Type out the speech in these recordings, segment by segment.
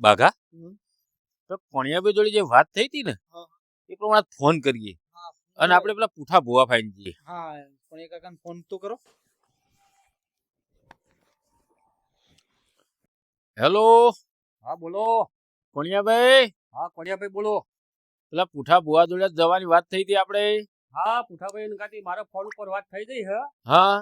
બાઘા. તો કોણિયાભાઈ જોડે જે વાત થઈ હતી ને એ પ્રમાણે ફોન કરીએ. અને આપણે પેલા પૂઠા ભૂવા ફાઈન જઈએ. હા એક કાકાને ફોન તો કરો. હેલો? હા બોલો. કોણિયાભાઈ હા કોણિયાભાઈ બોલો. પેલા પૂઠા ભૂવા જોડે જવાની વાત થઈ હતી આપણે. હા પુઠાભાઈ ગાતી મારા ફોન ઉપર વાત થઈ ગઈ હે? હા.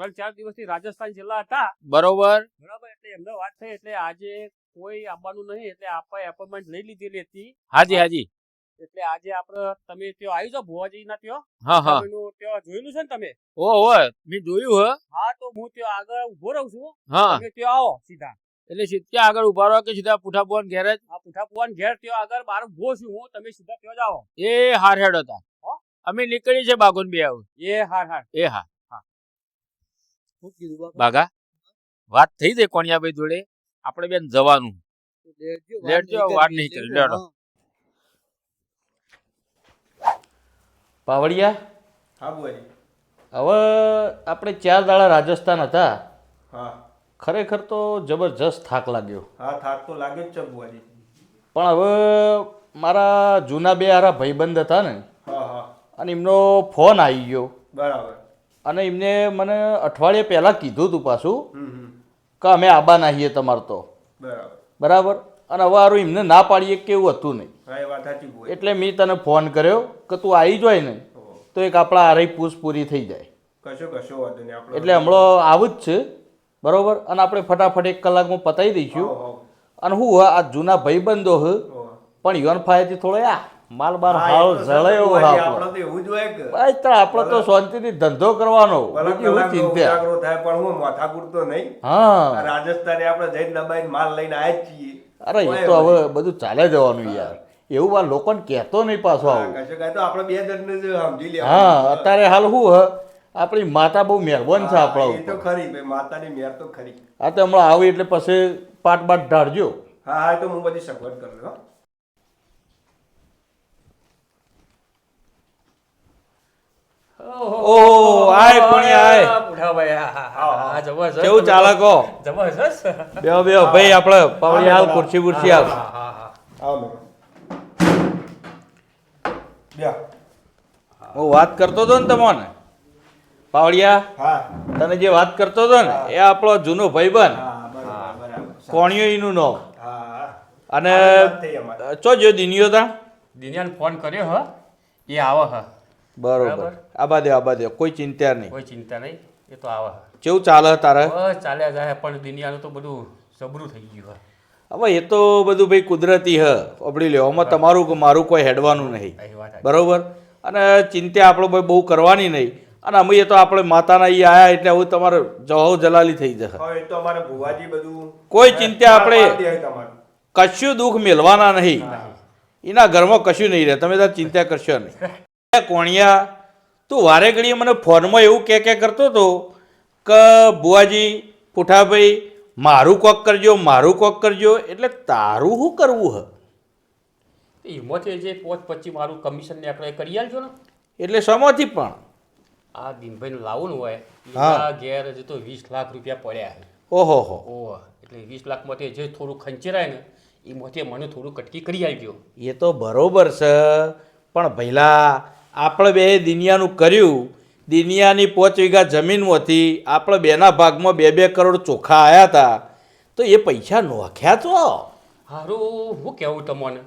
ત્રણ ચાર દિવસથી રાજસ્થાન જિલ્લા હતા. બરોબર. બરાબર એટલે એમને વાત થઈ એટલે આજે કોઈ આવવાનું નહીં એટલે આપણે એપોઇન્ટમેન્ટ લઈ લીધેલી હતી. હાજી હાજી. એટલે આજે આપણે તમે ત્યાં આવી જાવ ભુવાજી ના ત્યાં? હા હા. ત્યાં જોયેલું છે ને તમે? ઓ હો મેં જોયું હે. હા તો હું ત્યાં આગળ ઊભો રહું છું. હા. તમે ત્યાં આવો સીધા. એટલે સી- ત્યાં આગળ ઊભા રહો કે સીધા પૂઠા પુવાન ઘેર જ? આ પુઠા પુવાન ઘેર ત્યાં આગળ બાર ઊભો છું હું તમે સીધા ત્યાં જાઓ એ હાર હેડ હતા અમે નીકળી છે બાગોન બે આવું. એ હાર હાર એ હા. બાગા વાત થઈ જાય કોણિયાભાઈ જોડે? આપણે બેન જવાનું. લેટજો વાત નહીં કરી, લેડો. પાવડિયા હા બુઆજી. હવે આપણે ચાર દાડા રાજસ્થાન હતા. હા. ખરેખર તો જબરજસ્ત થાક લાગ્યો. હા થાક તો લાગે જ છે બુઆજી. પણ હવે મારા જૂના બે હારા ભાઈબંધ હતા ને હા હા. અને એમનો ફોન આવી ગયો. બરાબર. અને એમને મને અઠવાડિયે પહેલાં કીધું હતું પાછું કે અમે આબા નાહીએ તમારે તો. બરાબર. અને હવે હારું એમને ના પાડીએ કે એવું હતું નહીં. એટલે મેં તને ફોન કર્યો કે તું આવી જાય ને તો એક આપણા આરઈ પૂછ પૂરી થઈ જાય. એટલે હમણાં આવું જ છે બરોબર? અને આપણે ફટાફટ એક કલાકમાં પતાવી દઈશું. અને હું આ જૂના ભાઈબંધો હ હો. પણ યોન ફાયથી થોડો આ. માલ બાર હા, હાવ તો જળે એવો બુઆજી, આપણો એવું જ હોય કે? ભાઈ તો આપણે તો શાંતિથી ધંધો કરવાનો હું ચિંતા. ઉજાગરો થાય પણ હું માથાકૂટ તો નહીં. હા. રાજસ્થાને આપણે જઈને દબાઈને માલ લઈને આવ્યા જ છીએ. અરે એ તો હવે બધું ચાલે જવાનું યાર. એવું આ લોકોને કહેતો નહીં પાછો હા, આવું. તો આપણે બે જણને જ સમજી લે હા અત્યારે હાલ શું હ? આપણી માતા બહુ મહેરબાન છે હા, આપણા એ તો ખરી ભાઈ માતાની મહેર તો ખરી. આ તો હમણાં આવી એટલે પછી પાટ બાટ ઢાળજો. હા હા તો હું બધી સગવડ કરી છું, ઓહો આય કોણી આય. હા હા હા જબરજસ્ત. કેવું ચાલે જબરજસ્ત. બેહો બેહો ભાઈ આપણે પાવડી હાલ ખુરશી ખુરશી હાલ. હા આવો વાત કરતો હતો ને તમને? પાવડિયા? હા. તને જે વાત કરતો હતો ને એ આપણો જૂનો ભાઈબંધ. હા બરાબર બરાબર. કોણિયો હા હા. અને આ. ચો જો દિનિયો તા? દિનિયાને ફોન કર્યો હ. એ આવો હ. બરોબર. આબા દે આબા દે કોઈ ચિંતા નહીં. કોઈ ચિંતા નહીં. એ તો આવા. કેવું ચાલે તારે? બસ ચાલ્યા જાય પણ દુનિયાનું તો બધું સબરું થઈ ગયું હવે. એ તો બધું ભાઈ કુદરતી હ ઓબડી લ્યો. આમાં તમારું મારું કોઈ હેડવાનું નહીં. બરોબર? અને ચિંતા આપણે ભાઈ બહુ કરવાની નહીં. અને અમે એ તો આપણે માતાના ઈ આયા એટલે હવે તમારે જહો જલાલી થઈ જશે. એ તો અમારે ભુવાજી બધું કોઈ ચિંતા આપણે- કશું દુઃખ મેળવાના નહીં. એના ઘરમાં કશું નહીં રહે. તમે તાર ચિંતા કરશો નહીં. કોણિયા તું વારે ઘડીએ મને ફોનમાં એવું કે કે કરતો હતો કે બુઆજી પુઠાભાઈ મારું કોક કરજો મારું કોક કરજો એટલે તારું શું કરવું હ? એમાંથી જે પોચ પછી મારું કમિશન ને આપણે કરી આલજો ને. એટલે શોમાંથી પણ. આ દિનભાઈને લાવવાનું હોય. એના ઘેર હજી તો વીસ લાખ રૂપિયા પડ્યા છે. ઓહો હો. ઓહ એટલે વીસ લાખમાંથી જે થોડું ખંચેરાય ને એમાંથી મને થોડું કટકી કરી આવજો એ તો બરોબર છે પણ ભઈલા આપણે બે દિનિયાનું કર્યું દિનિયાની પોચ વીઘા જમીનમાંથી આપણે બેના ભાગમાં બે બે કરોડ ચોખા આવ્યા હતા. તો એ પૈસા નોખ્યા તો? હારું હું કહેવું તમને?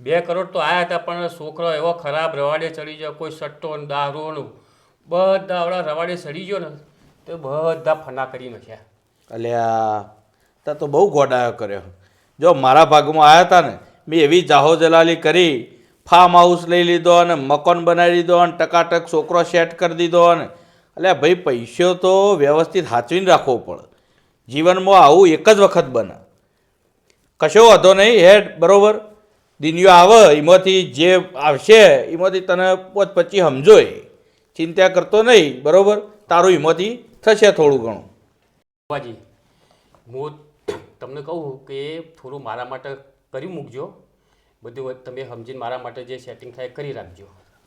બે કરોડ તો આવ્યા હતા પણ છોકરો એવો ખરાબ રવાડે ચડી ગયો કોઈ સટ્ટો ને બધા આવડા રવાડે ચડી ગયો ને તો બધા ફના કરી નાખ્યા. અલ્યા તા તો બહુ ગોડાયો કર્યો. જો મારા ભાગમાં આવ્યા હતા ને મેં એવી જાહો જલાલી કરી ફાર્મ હાઉસ લઈ લીધો અને મકાન બનાવી દીધો અને ટકાટક છોકરો સેટ કરી દીધો અને એટલે ભાઈ, પૈસો તો વ્યવસ્થિત સાચવીને રાખવો પડે. જીવનમાં આવું એક જ વખત બને. કશો વાંધો નહીં, હેડ, બરોબર? દિનિયો આવે, એમાંથી જે આવશે, એમાંથી તને પોચ પચી સમજોય. ચિંતા કરતો નહીં, બરાબર? તારું એમાંથી થશે થોડું ઘણું. બાજી હું તમને કહું કે થોડું મારા માટે કરી મૂકજો. બધું તમે સમજીને મારા માટે જે સેટિંગ થાય કરી રાખજો.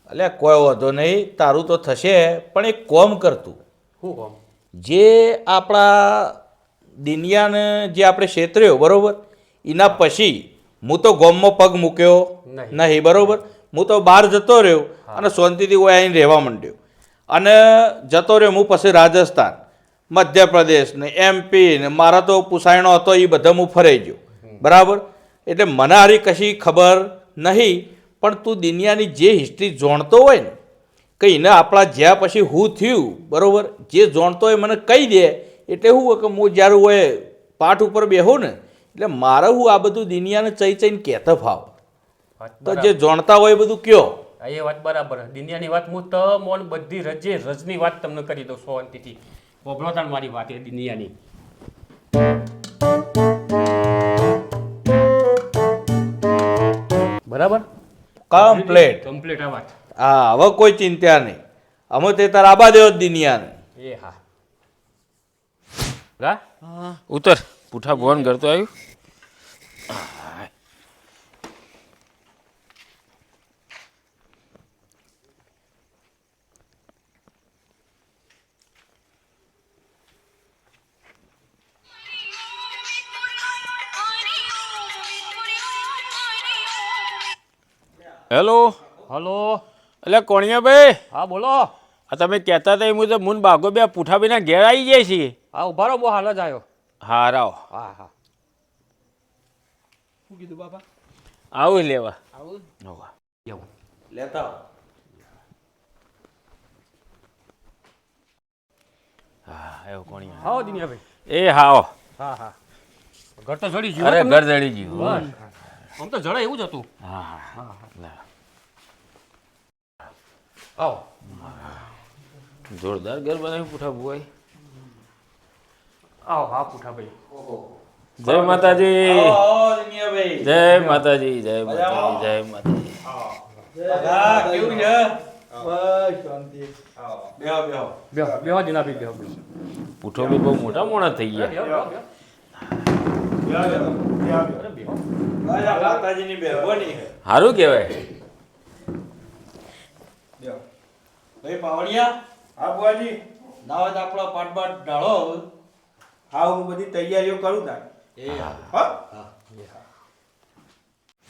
અલ્યા કોઈ વાંધો નહીં તારું તો થશે પણ એક કોમ કરતું શું કોમ? જે આપણા દિનિયાને જે આપણે ક્ષેત્ર્યો બરોબર? એના પછી હું તો ગોમમાં પગ મૂક્યો. નહીં. બરાબર બરોબર? હું તો બહાર જતો રહ્યો અને શાંતિથી હું અહીં રહેવા માંડ્યો. અને જતો રહ્યો હું પછી રાજસ્થાન મધ્યપ્રદેશ ને એમપી ને મારા તો પુસાયણો હતો એ બધા હું ફરાઈ ગયો. બરાબર? એટલે મને હારી કશી ખબર નહીં પણ તું દુનિયાની જે હિસ્ટ્રી જોણતો હોય ને કહીને આપણા જ્યાં પછી હું થયું બરાબર? જે જોણતો હોય મને કહી દે. એટલે શું હોય કે હું જ્યારે હોય પાઠ ઉપર બેહું ને એટલે મારે હું આ બધું દુનિયાને ચઈ ચઈને કહેતો ફાવ. તો જે જોણતા હોય એ બધું કયો. હા, એ વાત બરાબર. દુનિયાની વાત હું તમોન મોન બધી રજે રજની વાત તમને કરી દઉં શાંતિથી ઓભળો તાણ મારી વાત એ દુનિયાની. બરાબર? કમ્પ્લેટ કમ્પ્લીટ આ વાત. હા હવે કોઈ ચિંતા નહીં. અમે તે તાર આબા દેવો જ દુનિયાને. એ હા. રા ઉતર. પૂઠા ભવન ઘર તો આવ્યું. હેલો. હલો. એટલે કોણિયાભાઈ? હા બોલો. આ તમે કહેતા હતા એ મુજબ મુન બાગો બે પૂઠાભાઈના ઘેર આવી જાય છીએ હા ઊભા રહો બહુ હાલ જ આવ્યો હા રાવ. હા હા. શું કીધું બાપા? આવું લેવા. આવું. લેતા હા એવું કોણિયા. આવો દિનિયાભાઈ એ હાઓ હા હા. ઘર તો જડી ગયું. અરે? ઘર જડી ગયું. આમ તો જણાય એવું જ હતું. હા હા. આવો. જોરદાર ઘર બનાવ્યું પૂઠા ભુવાઈ. આવો હા પૂઠા ભાઈ. જય માતાજી. જય માતાજી જય માતાજી જય માતાજી. હા. કેવું છે? પૂઠો બી બહુ મોટા મોણા થઈ ગયા. સારું કહેવાય. ભાઈ પાવડિયા હા બુવાજી. ના આપણો પાટબાટ ઢાળો હા હું બધી તૈયારીઓ કરું તાર. એ હા.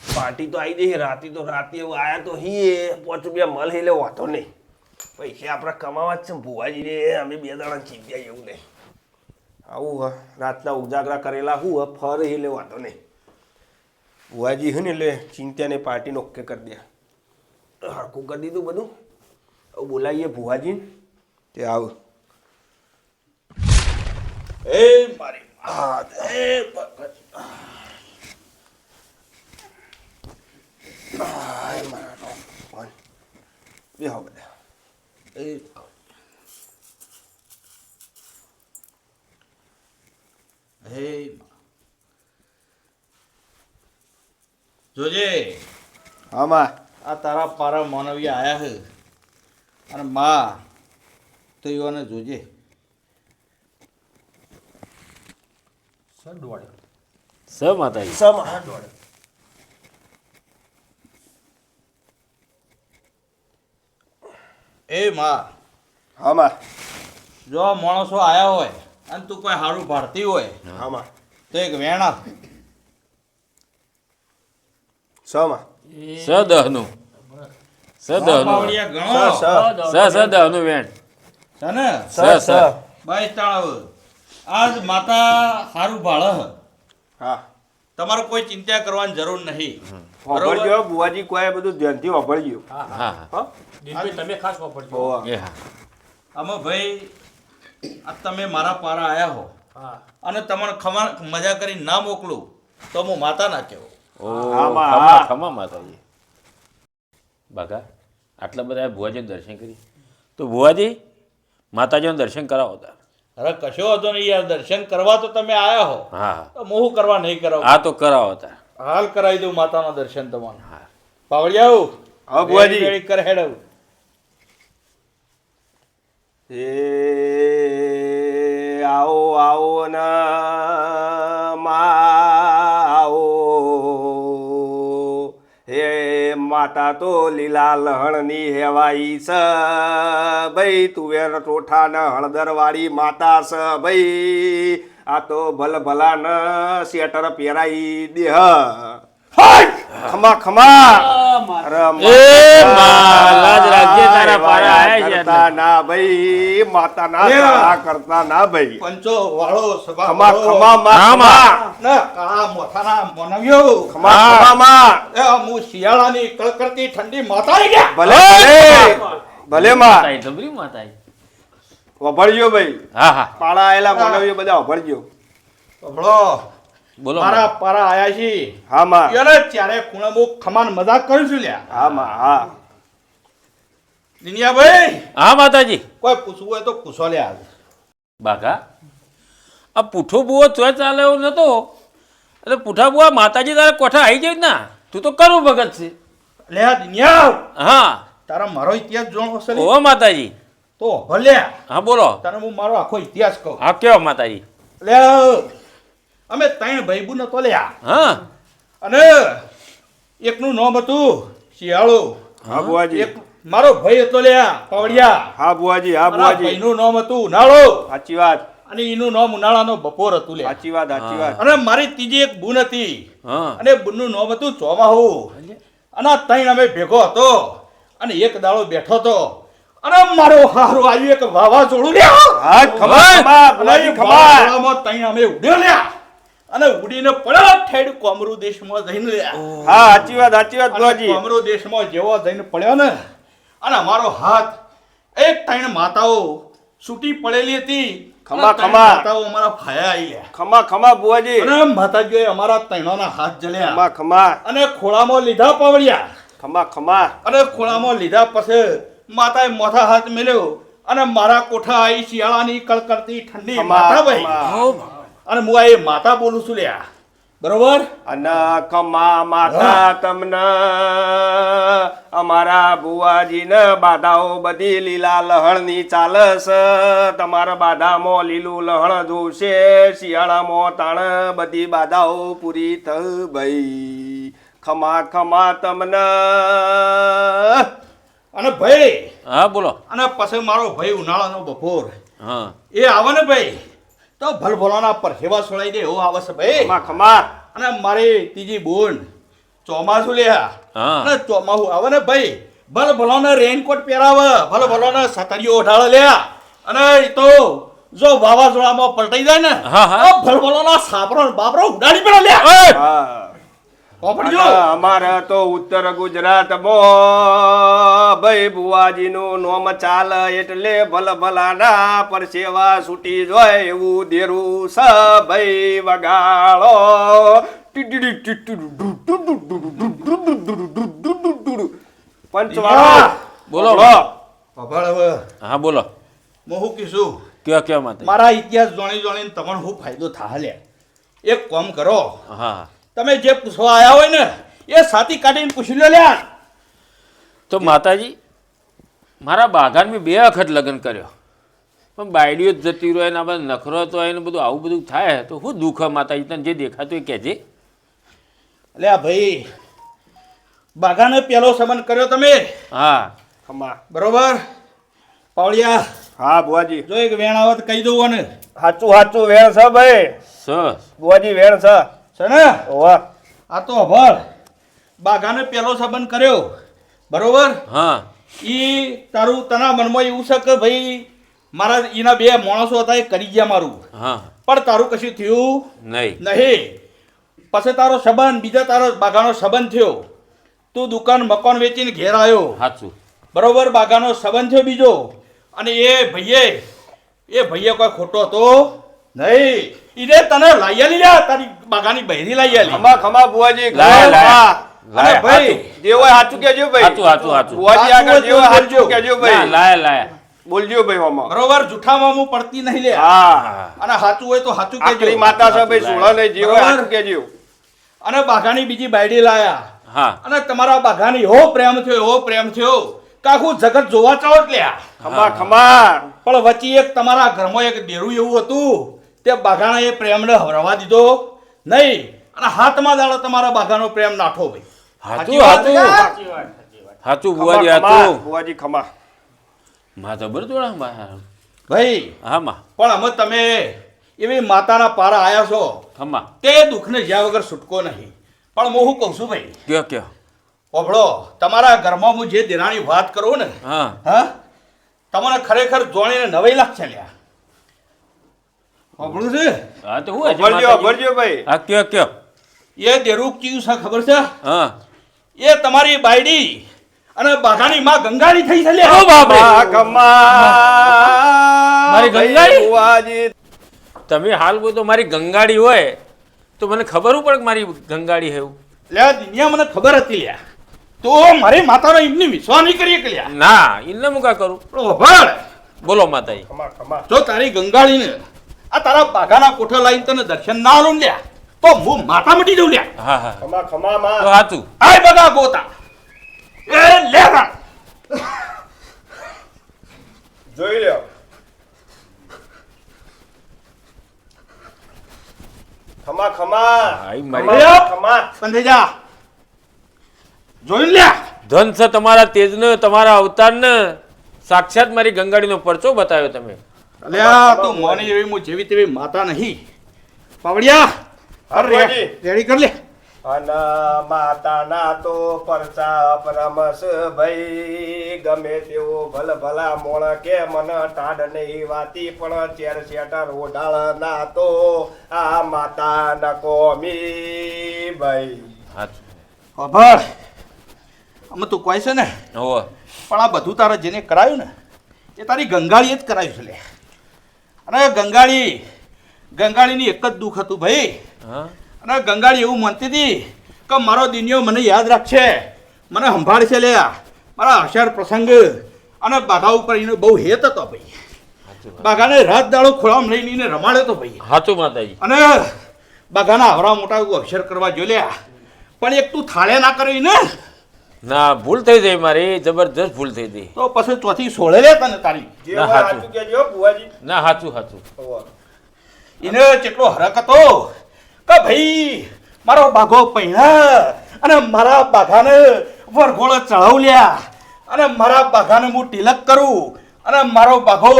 પાર્ટી તો આવી જઈ રાતે તો રાતે એવું આયા તો હી પાંચ રૂપિયા મળ એટલે વાંધો નહીં. પૈસા આપણે કમાવા જ છે ભુવાજીને અમે બે દાડા ચીત્યા એવું નહીં. આવું હ, રાતના ઉજાગરા કરેલા હું ફરી એટલે વાંધો નહીં. ભુવાજી હે ને એટલે ચિંત્યાને પાર્ટીને ઓકે કરી દે. હરખું કરી દીધું બધું. હવે બોલાવીએ ભુવાજીને. તે આવ. એ મારી બે ફોન બધા. એ હે જોજે. માં. આ તારા પારા માનવી આયા છે અને માં તો એવાને જોજે. સર દોડે સ માતાજી. સ સર દોડે એ માં. આમાં જો આ માણસો આયા હોય અને તું કોઈ સારું ભરતી હોય આમાં. તો એક વેણા સ દહનું. સ દહનું. સ સ. સ સ દહનું વેણ. છે ને? સ સ સ. બાઈ તાળાવ આજ માતા સારું ભાળ હા. તમારે કોઈ ચિંતા કરવાની જરૂર નહીં. વાપરજો બુવાજી કોઈ બધું ધ્યાનથી વાપરજો. હા તમે ખાસ વાપરજો. આમાં ભાઈ આ તમે મારા પારા આયા હો. અને તમને ખમા મજા કરી ના મોકલું તો હું માતા ના કહેવો. ઓ આમાં, ખમા માતાજી. બાકા આટલા બધા ભુવાજીનું દર્શન કરી? તો ભુવાજી માતાજીનું દર્શન કરાવો તાર. અરે કશો હતો નહીં યાર દર્શન કરવા તો તમે આયા હો. હા. હા તો મોહ કરવા નહીં કરાવો? આ તો કરાવો તાર. હાલ કરાવી દઉં માતાના દર્શન તમારે હા. પાવડિયાઓ હા, ભુવાજી. કર હેડવ એ આવો આવો ના મા આવો હે માતા તો લીલા લહણની હેવાઈ સ. ભાઈ તુવેર ટોઠા ન હળદરવાળી માતા સ. ભાઈ આ તો ભલ ભલા ન સ્વેટર પહેરાઈ દેહ. ખમા ખમા. અરે એ મહારાજ રાજ્ય તારા પારા આયા છે કરતા ના ભાઈ માતા ના તારા કરતા ના ભાઈ. પંચો વાળો સભા ખમા ખમા માં ના કાળા મોથાના મોનવ્યો ખમા ખમા માં. એ હું શિયાળાની કળકળતી ઠંડી માતા ગયા ભલે ભલે. માં. ધબરી વભળજો ભાઈ. હા હા. પાડા આયેલા માનવીઓ બધા વભળજો સાંભળો બોલો મારા પારા આયા છે. હા માં. યાર ત્યારે ખૂણે હું ખમાન મજાક કરું છું લ્યા. હા માં હા. દિનિયાભાઈ હા માતાજી. કોઈ પૂછવું હોય તો પૂછો લ્યા બાકા આ પૂઠો બુઓ તો ચાલે એવો નતો. એટલે પૂઠા બુઆ માતાજી તારે કોઠા આવી જાય ના? તું તો કરું ભગત છે. લ્યા દિનિયા હા. તારા મારો ઇતિહાસ જોણો હશે ઓ માતાજી. તો ભલે હા બોલો. તને હું મારો આખો ઇતિહાસ કહું. હા કેવો માતાજી? લે અમે ત્રણ ભાઈબુ નતો લ્યા. હા. અને એકનું નામ હતું શિયાળો. હા બુઆજી એક મારો ભાઈ હતો લ્યા પાવડિયા હા બુઆજી હા બુઆજી ભાઈનું નામ હતું ઉનાળો. સાચી વાત. અને એનું નામ ઉનાળાનો બપોર હતું લે સાચી વાત સાચી વાત. અને મારી ત્રીજી એક બુન હતી. હા. અને બુનનું નામ હતું ચોમાહુ. અને આ ત્રણ અમે ભેગો હતો. અને એક દાડો બેઠો હતો. અને મારો હારો આવ્યું એક વાવાઝોડું લ્યા. હા ખબર ખબર ત્રણ અમે ઉડ્યો લ્યા. અને ઉડીને પડ્યો ઠેડ કોમરૂ દેશમાં જઈને હા સાચી વાત સાચી વાત અને કોમરૂ દેશમાં જેવો જઈને પડ્યો ને અને અમારો હાથ એક ત્રણ માતાઓ છૂટી પડેલી હતી. ખમા, ખમા. માતાઓ અમારા ફાયા આવી લ્યા ખમા ખમા બુઆજી અને માતાજીએ અમારા ત્રણોના હાથ જલ્યા. ખમા ખમા. અને ખોળામાં લીધા પાવડિયા ખમા ખમા. અને ખોળામાં લીધા પછી માતાએ મોથા હાથ મેલ્યો અને મારા કોઠા આવી શિયાળાની કળકળતી ઠંડી માતા ભાઈ ખમા. અને હું આ એ માતા બોલું છું લ્યા બરોબર? અને ખમા માતા તમને અમારા બુઆજીને બાધાઓ બધી લીલા લહણની ચાલસ. તમારા બાધામાં લીલું લહણ જોશે શિયાળામાં તાણ બધી બાધાઓ પૂરી થઈ ભાઈ. ખમા ખમા તમને. અને ભાઈ. હા બોલો. અને પછી મારો ભાઈ ઉનાળાનો બપોર. હા. એ આવે ને ભાઈ? તો ભલભલાના પરસેવા સોળાઈ દે એવો આવે છે ભાઈ ખમા ખમા અને મારી ત્રીજી બોન ચોમાસું લ્યા હા. અને ચોમાસું આવે ને ભાઈ ભલ ભલોને રેનકોટ પહેરાવે ભલ ભલોને સતરીઓ ઓઢાળે લ્યા અને એ તો જો વાવાઝોડામાં પલટાઈ જાય ને ભલ ભલોના સાપરો ને બાપરો ઉડાડી પડે લ્યા ઓય! હા પોપડજો અને અમારે તો ઉત્તર ગુજરાતમાં ભાઈ બુવાજીનું નોમ ચાલે એટલે ભલ ભલાના પરસેવા છૂટી જોય એવું દેરું સ ભાઈ વગાડો પંચવાળો. બોલો. હા બોલો. હું શું કીધું? કયો કયો મારા ઇતિહાસ જોણી જોણીને તમને શું ફાયદો થાય લે? એક કામ કરો. હા. તમે જે પૂછવા આવ્યા હોય ને એ સાથી કાઢીને પૂછી લો લ્યા. તો માતાજી મારા બાગાન મેં બે વખત લગ્ન કર્યો. પણ બાયડીઓ જ જતી રહ્યો એના બધા નખરો હતો એને બધું આવું બધું થાય. તો શું દુઃખ માતાજી તને જે દેખાતું એ કહેજે. એટલે આ ભાઈ બાગાને પહેલો સંબંધ કર્યો તમે? હા. ખમા બરોબર? પાવળિયા હા બુવાજી જો એક વેણાવત કહી દઉં ને સાચું સાચું વેણ છે ભાઈ. બુવાજી વેણ છે. છે ને ઓવા. આ તો અભળ બાઘાને પહેલો સંબંધ કર્યો. બરોબર? હા. ઈ તારું તના મનમાં એવું છે કે ભાઈ મારા એના બે માણસો હતા એ કરી ગયા મારું. હા. પણ તારું કશું થયું નહીં નહીં. પછી તારો સંબંધ બીજા તારો બાઘાનો સંબંધ થયો. તું દુકાન મકાન વેચીને ઘેર આવ્યો સાચું બરોબર? બાઘાનો સંબંધ થયો બીજો. અને એ ભાઈએ એ ભાઈએ કોઈ ખોટો હતો? નહીં. ઈને તને લઈ આલી લ્યા તારી બાગાની બહેરી લઈ આલી ખમા ખમા બુવાજી લાય, લાય. લાય, ભાઈ જે હોય સાચું કેજો ભાઈ. સાચું સાચું સાચું બુવાજી આગળ જે હોય સાચું કેજો ભાઈ. લાય લાય. બોલજો ભાઈ ઓમાં બરોબર જૂઠામાં હું પડતી નહીં લે. હા. અને સાચું હોય તો સાચું કેજો કહેજો માતા છે ભાઈ સોળા ને જે હોય. સાચું કહેજો. અને બાઘાની બીજી બાયડી લાયા. હા. અને તમારા બાઘાની હો પ્રેમ થયો હો પ્રેમ થયો કાખું જગત જોવા ચાલો જ લ્યા. ખમા ખમા. પણ વચ્ચે એક તમારા ઘરમાં એક ડેરું એવું હતું. તે બાઘાણાએ એ પ્રેમને રવા દીધો. નહીં અને હાથમાં દાડો તમારા બાઘાનો પ્રેમ નાઠો ભાઈ. હાચું સાચી વાત હાચું હાચું ખમા, બુવાજી હાચું. બુવાજી ખમા. મા તો માં ભાઈ હા મા પણ અમે તમે એવી માતાના પારા આયા છો. ખમા. તે દુઃખને જ્યાં વગર છૂટકો નહીં. પણ હું કહું છું ભાઈ? કયો કયો? ઓભળો તમારા ઘરમાં હું જે દેરાણી વાત કરું ને હા. હા તમને ખરેખર જોણીને નવાઈ લાગશે લ્યા. ઓભળું છે? હા તો હું ભરજો ભરજો ભાઈ. હા કયો કયો. એ દેરૂપ કયું છે ખબર છે? હા. એ તમારી બાયડી અને બાધાની માં ગંગાળી થઈ છે લ્યા. ઓ બાબા ખમા મારી ગંગાળી? તમે હાલ બોલ તો મારી ગંગાળી હોય તો મને ખબર પડે કે મારી ગંગાળી હેવું એવું? લ્યા દુનિયા મને ખબર હતી લ્યા. તો મારી માતાનો એમની વિશ્વાસ નહીં કરી કે લ્યા? ના એમને હું કા કરું? પણ બોલો માતાજી. જો તારી ગંગાળીને આ તારા બાઘાના કોઠા લાવીને તને દર્શન ના આલું લ્યા. તો હું માતા મટી જઉં લ્યા. હા હા ખમા ખમા તો માં હાચું. આય બગા ગોતા. એ લેરા જોઈ લ્યો. ખમા ખમા. આઈ મારી. ખમા, ખમા. બંધ જા. જોઈ લ્યા. ધન છે તમારા તેજને તમારા અવતારને. સાક્ષાત મારી ગંગાડીનો પરચો બતાવ્યો તમે. અલ્યા તું મોની એવી હું જેવી તેવી માતા નહીં. પાવડિયા હર ભુવાજી. રેડી કર લે. અન માતાના તો પરચા પરમસ ભાઈ. ગમે તેવો ભલ ભલા મોણ કે મન ટાડ નહીં વાતી પણ ચેર શેટર ઓઢાળ ના તો આ માતા ન કોમી ભાઈ. ખબર અમે તું કહે છે ને? પણ આ બધું તારે જેને કરાયું ને એ તારી ગંગાળીએ જ કરાયું છે લે. અને ગંગાળી ગંગાળીની એક જ દુઃખ હતું ભાઈ. અને ગંગાળી એવું માનતી હતી કે મારો દિનિયો મને યાદ રાખશે મને સંભાળશે લે મારા અસર પ્રસંગ અને બાઘા ઉપર એનો બહુ હેત હતો ભાઈ. બાઘાને રાત દાડો ખોળામાં લઈને રમાડ્યો હતો ભાઈ. હાચું માતાજી. અને બાઘાના હવરા મોટા અક્ષર કરવા જોઈ લ્યા. પણ એક તું થાળે ના કરી ને ના ભૂલ થઈ ગઈ મારી જબરજસ્ત ભૂલ થઈ ગઈ તો પછી ચોથી સોળે લે તને તારી. જે ના, હાચું. ના હાચું હાચું. એને કેટલો હરક હતો કે ભાઈ મારો બાઘો પૈણા અને મારા બાઘાને વરઘોળો ચડાવલ્યા અને મારા બાઘાને હું તિલક કરું અને મારો બાઘો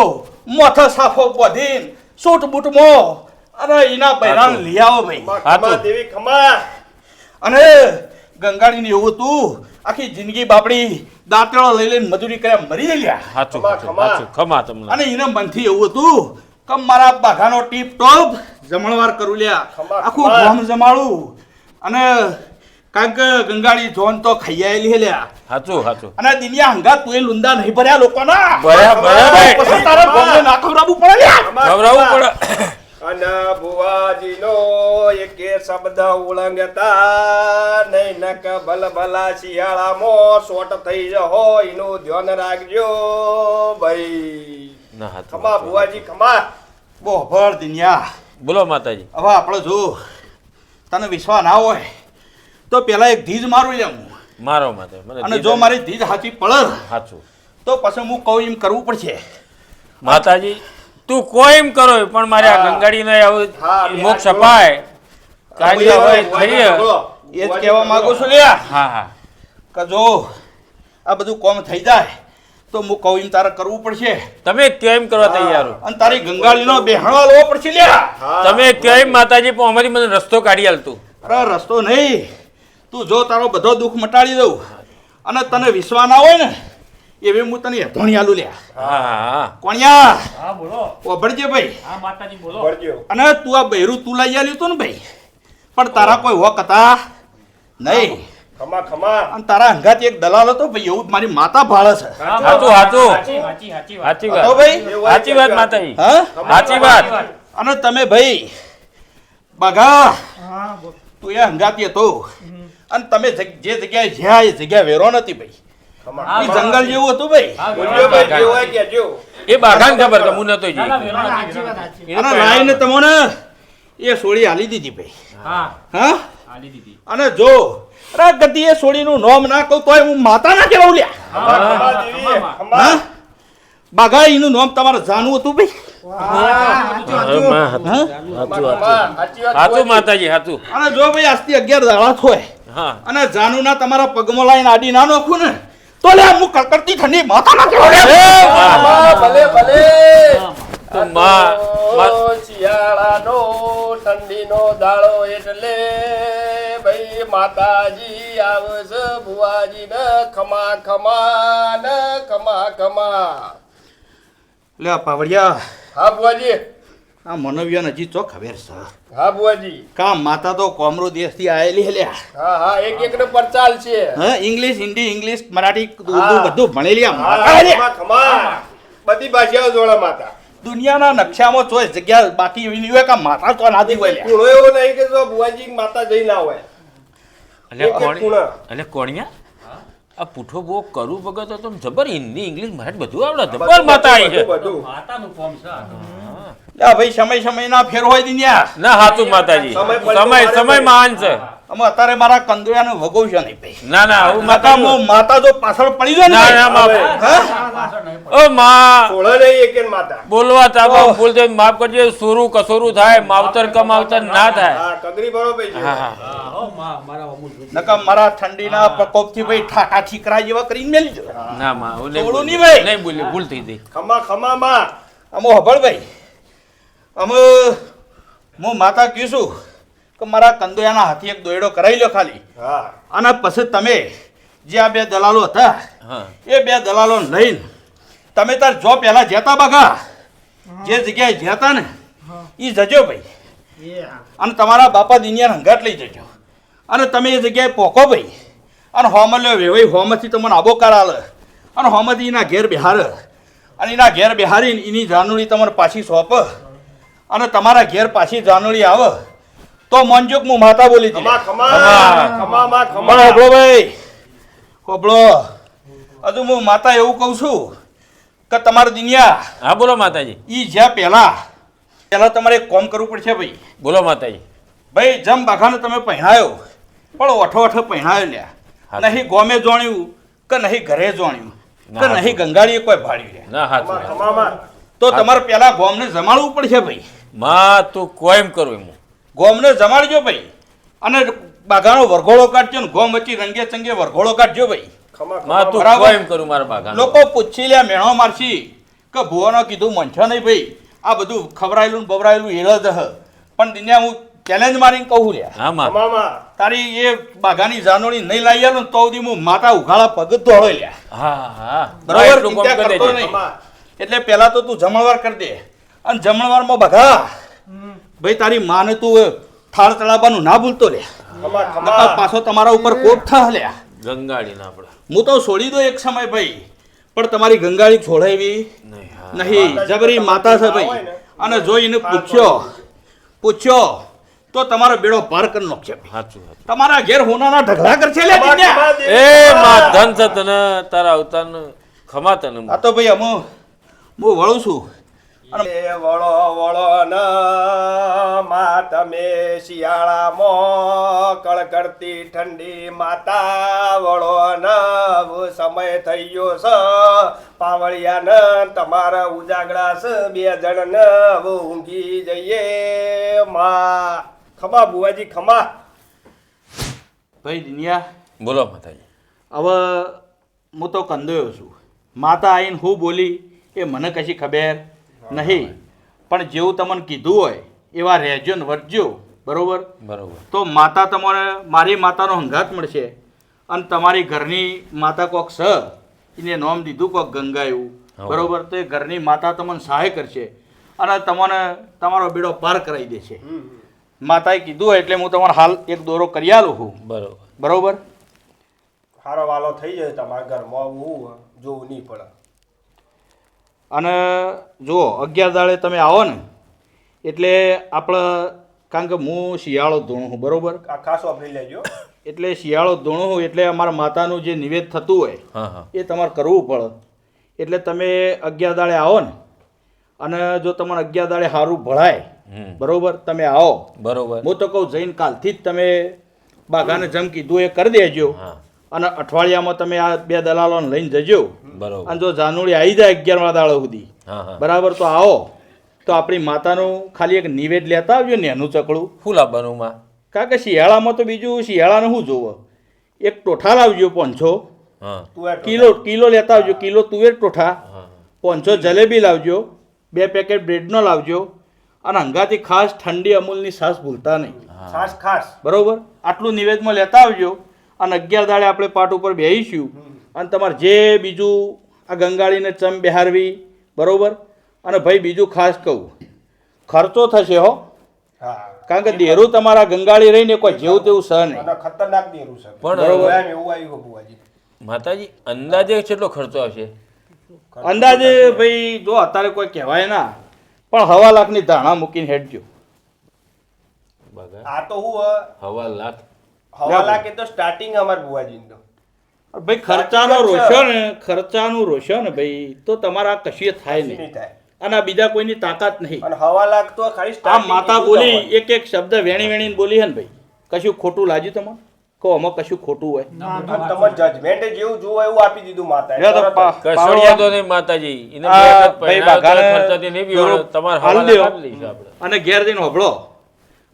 મોથો સાફો બોધીને સૂટ બૂટમાં અને એના બહેરાને લઈ આવો ભાઈ. દેવી ખમા. અને ગંગાડીને એવું હતું આખી જિંદગી બાપડી દાંતળો લઈ લઈને મજૂરી કર્યા મરી ગયેલા. સાચું ખમા, ખમા. તમને. અને એને મનથી એવું હતું કે મારા બાઘાનો ટીપ ટોપ જમણવાર કરું લ્યા. આખું ગામ જમાડું. અને કારણ કે ગંગાળી જોન તો ખાઈ આયેલી હે લ્યા. સાચું સાચું અને દિનિયા હંગા તું એ લુંદા નહીં ભર્યા લોકોના. ભર્યા ભર્યા તારે ગોમને પડે લ્યા. પડે. અને બુવાજીનો એકે શબ્દ ઉળંગતા નહીં નક ભલ ભલા શિયાળામાં સોટ થઈ જહો એનું ધ્યાન રાખજો ભાઈ. ના ભુવાજી ખમા. બહુ ભર દુનિયા. બોલો માતાજી. હવે આપણે જો તને વિશ્વાસ ના હોય તો પેલા એક ધીજ મારું હું. મારો માતા અને જો મારી ધીજ હાચી પડે સાચું તો પછી હું કહું એમ કરવું પડશે. માતાજી તું કોઈ એમ કરો પણ મારે આ. ગંગાડીને આવું મોક્ષ અપાય કાર્ય હોય બુવાજી, એ જ કહેવા માંગુ છું લ્યા હા હા. કે જો આ બધું કોમ થઈ જાય તો હું કહું એમ તારે કરવું પડશે. તમે કેમ કરવા તૈયાર અને તારી ગંગાળીનો બેહણવા લેવો પડશે લ્યા તમે કેમ માતાજી પણ અમારી મને રસ્તો કાઢી આલતું અરે રસ્તો નહીં. તું જો તારો બધો દુઃખ મટાડી દઉં. અને તને વિશ્વાસ ના હોય ને એવી હું તને ધોણી આલું લ્યા હા. કોણિયા. હા બોલો. ઓભળજે ભાઈ. હા માતાજી બોલો. ભરજો. અને તું આ બૈરું તું લઈ આલ્યું તો ને ભાઈ. પણ તારા કોઈ વક હતા? નહીં. ખમા ખમા. અને તારા અંગાત એક દલાલ હતો ભાઈ એવું મારી માતા ભાળે છે. સાચું સાચું સાચી સાચી સાચી વાત. સાચી વાત. ભાઈ? સાચી વાત માતાજી. હા? સાચી વાત. અને તમે ભાઈ બગા તું એ અંગાતી હતો. અને તમે જે જગ્યાએ જ્યાં એ જગ્યા વેરો નથી ભાઈ. એ જંગલ જેવું હતું ભાઈ. એ બાઘાને ખબર કે હું નતો ના, ના, જઈ. અને લાઈને તમને એ સોળી હાલી દીધી ભાઈ. હા. હા? અને જો અરે ગતિ એ સોળીનું નામ ના કહું તોય હું માતા ના કેવું લ્યા. ખમા એનું નામ તમારે જાણવું હતું ભાઈ? હાચું માતાજી હાચું. અને જો ભાઈ આજથી અગિયાર દાડા થોય અને અને જાનુના તમારા પગમાં લાઈને આડી ના નોખું ને તો લે હું કડકડતી ઠંડી માથા ના કેવો લે. ભલે ભલે. શિયાળાનો ઠંડીનો દાળો એટલે ભાઈ માતાજી આવશે બુવાજી ને ખમા ખમા ને ખમા ખમા. લે પાવડિયા. હા બુવાજી આ મનવ્યાને હજી તો ખબર છે. હા બુવાજી કા માતા તો કોમરો દેશથી આયેલી લ્યા. હા હા એક એક નો પરચાલ છે. હા ઇંગ્લિશ હિન્દી ઇંગ્લિશ મરાઠી ઉર્દુ બધું ભણેલી આ માતા બધી ભાષાઓ જોડે માતા. દુનિયાના નકશામાં ચોય જગ્યા બાકી એવી નહીં હોય કે માતા તો નાથી હોય કુણો એવો નહીં કે જો બુવાજી માતા જઈ ના હોય. અલે કોણ. અલે કોણિયા? આ પૂઠો બહુ કરું વગર તો તમે જબર હિન્દી ઇંગ્લિશ મરાઠી બધું આવડે. જબર માતા આવી છે. માતાનું ફોર્મ છે. લે ભાઈ સમય સમય ના ફેર હોય દુનિયા ના હાતું માતાજી. સમય સમય મહાન છે. અમે અત્યારે મારા કંદોયાને છે નહીં ભાઈ. ના ના હું માતા મો માતા જો પાછળ પડી જાય ના ના બાપ. ઓ માં. બોલો નહીં એક એક માતા. બોલવા તાબા ભૂલ થઈ માફ કરજો સુરુ કસોરું થાય માવતર કમાવતર ના થાય. હા કગરી ભરો ભાઈ હા હા. માં, મારા નકર મારા ઠંડીના પ્રકોપથી ભાઈ ઠાકા ઠીકરા જેવા કરીને મેલી જો ના માં હું નહીં થોડું નહીં ભાઈ. નહીં બોલ્યો ભૂલ થઈ ગઈ. ખમા ખમા માં. અમો હબળ ભાઈ. અમે હું માતા કહીશું કે મારા કંદોયાના હાથી એક દોયડો કરાવી લો ખાલી. હા. અને પછી તમે જે આ બે દલાલો હતા એ બે દલાલો લઈને તમે તાર જો પહેલા જતા બગા. જે જગ્યાએ જતા ને એ જજો ભાઈ. અને તમારા બાપા દિનિયાને હંગાટ લઈ જજો. અને તમે એ જગ્યાએ પોકો ભાઈ. અને હોમલ્યો વેવાઈ હોમથી તમને આબો કરાલ અને હોમથી એના ઘેર બિહાર. અને એના ઘેર બિહારીને એની જાનુડી તમારે પાછી સોંપ. અને તમારા ઘેર પાછી જાનુડી આવે. તો મોનજોક હું માતા બોલી હતી ખમા ખમા ખમા. ખમા માં ખમા હોબળો ભાઈ. હોબળો હજુ હું માતા એવું કહું છું કે તમારે દુનિયા હા બોલો માતાજી. ઈ જ્યાં પહેલા પહેલા તમારે એક કોમ કરવું પડશે ભાઈ. બોલો માતાજી. ભાઈ જમ બાઘાને તમે પહેણાયો પણ ઓઠો ઓઠો પહેણાયો લ્યા. હા. નહીં ગોમે જોણ્યું કે નહીં ઘરે જોણ્યું. કે નહીં ગંગાળીએ કોઈ ભાડ્યું લ્યા. ના માં તો તમારે પેલા ગોમને જમાડવું પડશે ભાઈ. માં તું કોઈમ કરું એમ. ગોમને જમાડજો ભાઈ. અને બાઘાનો વરઘોડો કાઢજો ને ગોમ વચ્ચે રંગે ચંગે વરઘોડો કાઢજો ભાઈ. માં તું કોઈમ કરું મારા બાગા લોકો પૂછી લે મેણો મારશી કે ભુવાનો કીધું મંછો નહીં ભાઈ. આ બધું ખવરાયેલું બવરાયેલું જ હ. પણ દિન્યા હું ચેલેન્જ મારીને કહું લે તારી એ બાઘાની જાનોડી નહીં લાવી આલું તો સુધી હું માતા ઉઘાડા પગ ધોળો લ્યા. હા હા. બરાબર, ચિંતા કરતો નહીં. એટલે પહેલા તો તું જમણવાર કરી દે. અને જમણવારમાં બઘા ભાઈ તારી માને તું થાળ તળાવવાનું ના ભૂલતો લે પાછો તમારા ઉપર કોપ થા લ્યા ગંગાળી ના પડે. હું તો છોડી દો એક સમય ભાઈ. પણ તમારી ગંગાળી છોડાવી? નહીં હા. જબરી માતા છે ભાઈ. અને જો એને પૂછ્યો પૂછ્યો તો તમારો બેડો પાર કરી નાખશે. તમારા ઘેર હોનાના ઢગલા કરશે લે એ. માં ધન છે તને તારા અવતારને ખમા તને આ તો ભાઈ અમુ હું વળું છું. એ વળો વળો ન માં તમે શિયાળામાં કળકળતી ઠંડી માતા વળો ન સમય થઈ ગયો છે પાવળિયા ન તમારા ઉજાગરા છે બે જણ ન ઊંઘી જઈએ માં. ખમા બુવાજી ખમા. ભાઈ દુનિયા બોલો માતાજી. હવે હું તો કંદોયો છું. માતા આવીને હું બોલી એ મને કશી ખબર નહીં. પણ જેવું તમને કીધું હોય એવા રહેજો ને વર્જજો બરોબર? બરોબર. તો માતા તમારે મારી માતાનો હંગાત મળશે. અને તમારી ઘરની માતા કોક સ એને નામ દીધું કોક ગંગા એવું. હા. બરોબર? તો એ ઘરની માતા તમને સહાય કરશે. અને તમને તમારો બેડો પાર કરાવી દેશે. માતાએ કીધું હોય એટલે હું તમારો હાલ એક દોરો કરી આલું છું. બરોબર. બરોબર? હારો વાલો થઈ જાય તમારા ઘરમાં હું જોવું નહીં પડે. અને જુઓ અગિયાર દાડે તમે આવો ને એટલે આપણે કારણ કે હું શિયાળો ધોણું હું બરોબર? આ ખાસ વાપરી લેજો. એટલે શિયાળો ધોણું છું એટલે અમારા માતાનું જે નિવેદ થતું હોય હા હા. એ તમારે કરવું પડે. એટલે તમે અગિયાર દાડે આવો ને અને જો તમારે અગિયાર દાડે સારું ભળાય બરોબર તમે આવો. બરોબર. હું તો કહું જઈને કાલથી જ તમે બાગાને જેમ કીધું એ કરી દેજો. અને અઠવાડિયામાં તમે આ બે દલાલોને લઈને જજો. બરોબર. અને જો જાનુડી આવી જાય અગિયારમા દાડો સુધી બરાબર તો આવો. તો આપણી માતાનું ખાલી એક નિવેદ લેતા આવજો ને એનું ચકડું. ફૂલા માં? કારણ કે શિયાળામાં તો બીજું શિયાળાનું શું જોવો? એક ટોઠા લાવજો પાંચસો કિલો કિલો લેતા આવજો કિલો તુવેર ટોઠા. હા પાંચસો જલેબી લાવજો બે પેકેટ બ્રેડનો લાવજો અને હંગાથી ખાસ ઠંડી અમૂલની સાસ ભૂલતા નહીં. ખાસ ખાસ. બરોબર? આટલું નિવેદમાં લેતા આવજો અને અગિયાર દાડે આપણે પાટ ઉપર બેસીશું અને તમારે જે બીજું આ ગંગાળીને ચમ બેહારવી બરોબર? અને ભાઈ બીજું ખાસ કહું ખર્ચો થશે હો. કારણ કે દેરું તમારા ગંગાળી રહીને કોઈ જેવું તેવું સહ નહીં. ખતરનાક દેરું છે. પણ એવું આવ્યું બુવાજી માતાજી અંદાજે કેટલો ખર્ચો આવશે? અંદાજે ભાઈ જો અત્યારે કોઈ કહેવાય ના પણ હવા લાખની ધારણા મૂકીને હેડજો. આ તો હું હવા લાખ. હવા લાગે તો સ્ટાર્ટિંગ અમાર બુવાજી તો. ભાઈ ખર્ચાનો રોશો ને ખર્ચાનું રોશો ને ભાઈ તો તમારા કશીએ થાય નહીં. અને બીજા કોઈની તાકાત નહીં. અને હવા લાગતો ખાલી આ માતા બોલી એક એક શબ્દ વેણી વેણીને બોલી હે ને ભાઈ. કશું ખોટું લાગ્યું તમારે કહો આમાં કશું ખોટું હોય. અને તમારે જજમેન્ટ જેવું જુઓ એવું આપી દીધું માતાએ. લ્યો તો તરત જ. પા- કસોડિયા તો નહીં માતાજી. એને ભાઈ બાગાને ખર્ચાથી નહીં. દોરો તમારે હાલ હવા આપી લઈશું આપણે. અને ઘેર જઈને હોબળો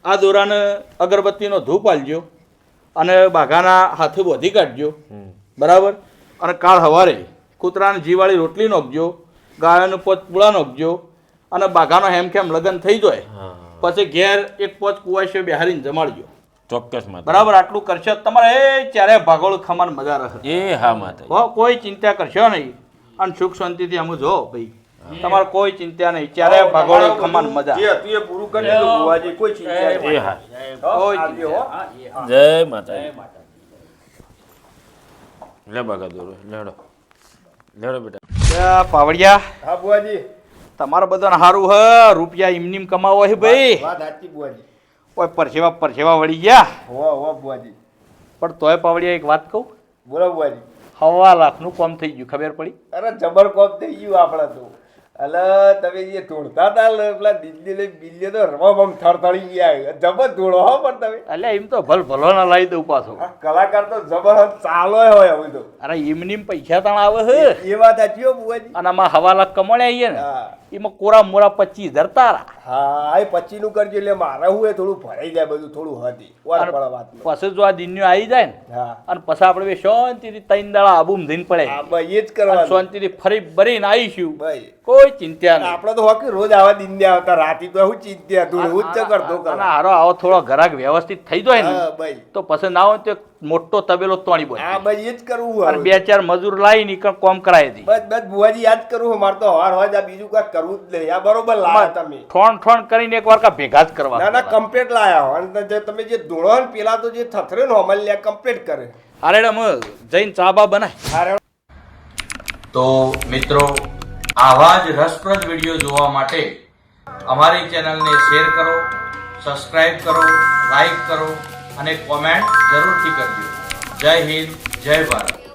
આ દોરાને અગરબત્તીનો ધૂપ આલજો અને બાઘાના હાથે બોધી કાઢજો. બરાબર? અને કાળ હવારે કૂતરાને જીવાળી રોટલી નોખજો ગાયોનું પોત પૂળા નોખજો અને બાઘાનો હેમખેમ લગ્ન થઈ જાય પછી ઘેર એક પોત કુવાશીઓ બિહારીને જમાડજો. ચોક્કસ માતા બરાબર? આટલું કરશો તમારે એ ચારે ભાગોળ ખમાન મજા રહે. એ હા માતા કોઈ ચિંતા કરશો નહીં. અને સુખ શાંતિથી અમે જો ભાઈ. તમારે કોઈ ચિંતા નહીં. ચારે ભાગોળ ખમાન મજા જે હતું એ પૂરું કરી દીધું કોઈ ચિંતા નહીં. આવજો, હો. જય માતાજી. લે બગા દોરો લેડો. લેડો બેટા. પાવડિયા હા બુવાજી તમારો બધાને સારું હ રૂપિયા ઇમનીમ કમાવો હે ભાઈ. વાત સાચી બુવાજી ઓય પરસેવા પરસેવા વળી ગયા. હો હો બુવાજી પણ તોય પાવડિયા એક વાત કહું? બોલો બુવાજી હવા લાખનું કોમ થઈ ગયું ખબર પડી? અરે જબર કોમ થઈ ગયું આપણા તો. અલે તમે જે તોડતા હતા પેલા દિલ્હી લઈ બિલ્લી તો રમમ થરથળી ગયા. જબર ધૂળો હો પણ તમે. એટલે એમ તો ભલ ભલો ના લાવી દઉં પાછો. કલાકાર તો જબર ચાલો હોય હવે તો. અરે એમની પૈસા તણ આવે હે. એ વાત સાચી હો બુવાજી. અને આમાં હવા લાખ કમાણે આવીએ ને. હા. એમાં કોરા મોરા પચી ધરતા તારા હા એ પચી નું કરજો એટલે મારે હું એ થોડું ભરાઈ જાય બધું થોડું હતી પછી જો આ દિનનું આવી જાય ને અને પછી આપણે શાંતિથી તૈન દાડા આબુમ ધીન પડે. એ જ કરવા શાંતિથી ફરી ભરીને આવીશું. ભાઈ કોઈ ચિંતા નહીં. આપણે તો હોકી રોજ આવા દિન ને આવતા રાતી તો હું ચિંતા હતું એવું જ કરતો અને હારો આવો થોડો ઘરાક વ્યવસ્થિત થઈ જાય ને તો પછી ના હોય તો મોટો તબેલો તોણી બોલ હા ભાઈ એ જ કરવું હોય. બે ચાર મજૂર લાવી ની કોમ કરાવી દી. બસ બસ બુવાજી યાદ કરવું મારે તો હવાર હોય આ બીજું કાંઈ કરવું જ નહીં. આ બરોબર લાયા તમે. ઠોણ ઠોણ કરીને એક વાર કા ભેગા જ કરવા ના ના કમ્પ્લીટ લાયા હો. અને જે તમે જે ધોળો ને પેલા તો જે થથરે નો અમલ લે કમ્પ્લીટ કરે. અરે રમ જઈને ચાબા બનાય. હારે તો મિત્રો આવા જ રસપ્રદ વીડિયો જોવા માટે અમારી ચેનલને શેર કરો સબસ્ક્રાઇબ કરો લાઈક કરો અને કોમેન્ટ જરૂરથી કરજો. જય હિન્દ જય ભારત.